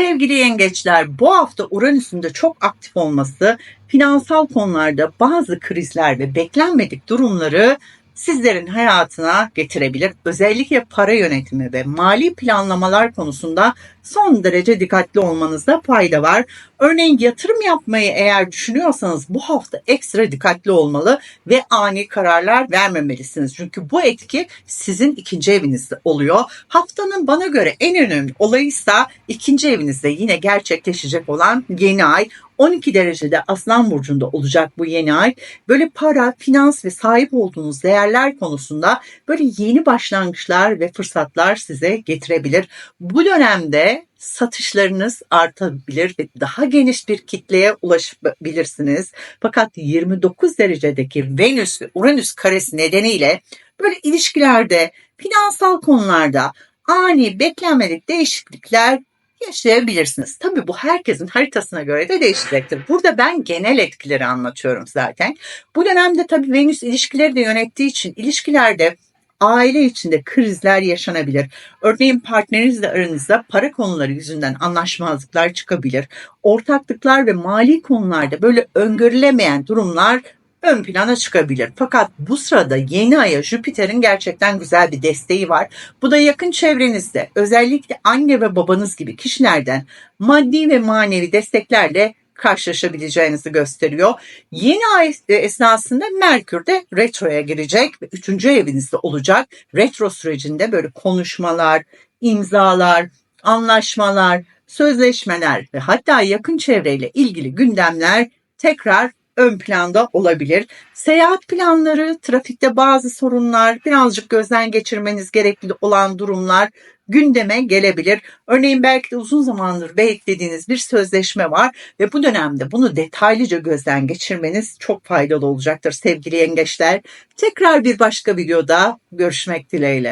Sevgili yengeçler, bu hafta Uranüs'ün de çok aktif olması finansal konularda bazı krizler ve beklenmedik durumları sizlerin hayatına getirebilir. Özellikle para yönetimi ve mali planlamalar konusunda son derece dikkatli olmanızda fayda var. Örneğin yatırım yapmayı eğer düşünüyorsanız bu hafta ekstra dikkatli olmalı ve ani kararlar vermemelisiniz. Çünkü bu etki sizin ikinci evinizde oluyor. Haftanın bana göre en önemli olayı ise ikinci evinizde yine gerçekleşecek olan yeni ay. 12 derecede Aslan Burcu'nda olacak bu yeni ay. Böyle para, finans ve sahip olduğunuz değerler konusunda böyle yeni başlangıçlar ve fırsatlar size getirebilir. Bu dönemde satışlarınız artabilir ve daha geniş bir kitleye ulaşabilirsiniz. Fakat 29 derecedeki Venüs ve Uranüs karesi nedeniyle böyle ilişkilerde, finansal konularda ani beklenmedik değişiklikler yaşayabilirsiniz. Tabii bu herkesin haritasına göre de değişecektir. Burada ben genel etkileri anlatıyorum zaten. Bu dönemde tabii Venüs ilişkileri de yönettiği için ilişkilerde aile içinde krizler yaşanabilir. Örneğin partnerinizle aranızda para konuları yüzünden anlaşmazlıklar çıkabilir. Ortaklıklar ve mali konularda böyle öngörülemeyen durumlar ön plana çıkabilir. Fakat bu sırada yeni aya Jüpiter'in gerçekten güzel bir desteği var. Bu da yakın çevrenizde özellikle anne ve babanız gibi kişilerden maddi ve manevi desteklerle karşılaşabileceğinizi gösteriyor. Yeni ay esnasında Merkür de retroya girecek ve 3. evinizde olacak. Retro sürecinde böyle konuşmalar, imzalar, anlaşmalar, sözleşmeler ve hatta yakın çevreyle ilgili gündemler tekrar ön planda olabilir. Seyahat planları, trafikte bazı sorunlar, birazcık gözden geçirmeniz gerekli olan durumlar gündeme gelebilir. Örneğin belki de uzun zamandır beklediğiniz bir sözleşme var ve bu dönemde bunu detaylıca gözden geçirmeniz çok faydalı olacaktır sevgili yengeçler. Tekrar bir başka videoda görüşmek dileğiyle.